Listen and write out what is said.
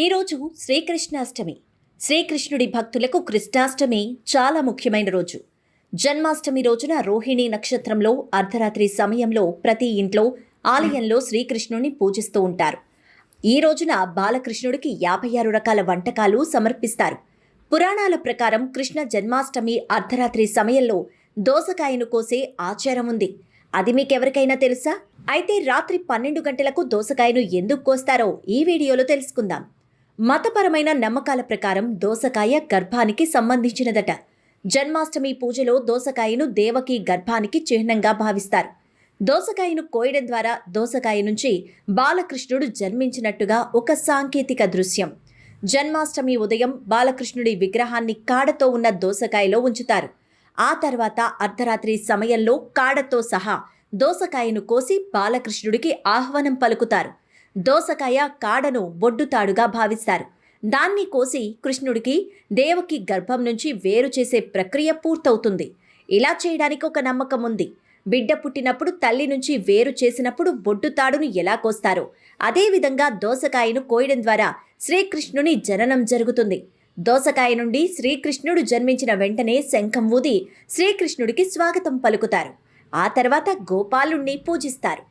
ఈరోజు శ్రీకృష్ణాష్టమి. శ్రీకృష్ణుడి భక్తులకు కృష్ణాష్టమి చాలా ముఖ్యమైన రోజు. జన్మాష్టమి రోజున రోహిణి నక్షత్రంలో అర్ధరాత్రి సమయంలో ప్రతి ఇంట్లో ఆలయంలో శ్రీకృష్ణుని పూజిస్తూ ఉంటారు. ఈ రోజున బాలకృష్ణుడికి యాభై ఆరు రకాల వంటకాలు సమర్పిస్తారు. పురాణాల ప్రకారం కృష్ణ జన్మాష్టమి అర్ధరాత్రి సమయంలో దోసకాయను కోసే ఆచారం ఉంది. అది మీకెవరికైనా తెలుసా? అయితే రాత్రి పన్నెండు గంటలకు దోసకాయను ఎందుకు కోస్తారో ఈ వీడియోలో తెలుసుకుందాం. మతపరమైన నమ్మకాల ప్రకారం దోసకాయ గర్భానికి సంబంధించినదట. జన్మాష్టమి పూజలో దోసకాయను దేవకి గర్భానికి చిహ్నంగా భావిస్తారు. దోసకాయను కోయడం ద్వారా దోసకాయ నుంచి బాలకృష్ణుడు జన్మించినట్టుగా ఒక సాంకేతిక దృశ్యం. జన్మాష్టమి ఉదయం బాలకృష్ణుడి విగ్రహాన్ని కాడతో ఉన్న దోసకాయలో ఉంచుతారు. ఆ తర్వాత అర్ధరాత్రి సమయంలో కాడతో సహా దోసకాయను కోసి బాలకృష్ణుడికి ఆహ్వానం పలుకుతారు. దోసకాయ కాడను బొడ్డుతాడుగా భావిస్తారు. దాన్ని కోసి కృష్ణుడికి దేవకి గర్భం నుంచి వేరు చేసే ప్రక్రియ పూర్తవుతుంది. ఇలా చేయడానికి ఒక నమ్మకం ఉంది. బిడ్డ పుట్టినప్పుడు తల్లి నుంచి వేరు చేసినప్పుడు బొడ్డుతాడును ఎలా కోస్తారో? అదేవిధంగా దోసకాయను కోయడం ద్వారా శ్రీకృష్ణుని జననం జరుగుతుంది. దోసకాయ నుండి శ్రీకృష్ణుడు జన్మించిన వెంటనే శంఖం ఊది శ్రీకృష్ణుడికి స్వాగతం పలుకుతారు. ఆ తర్వాత గోపాలుణ్ణి పూజిస్తారు.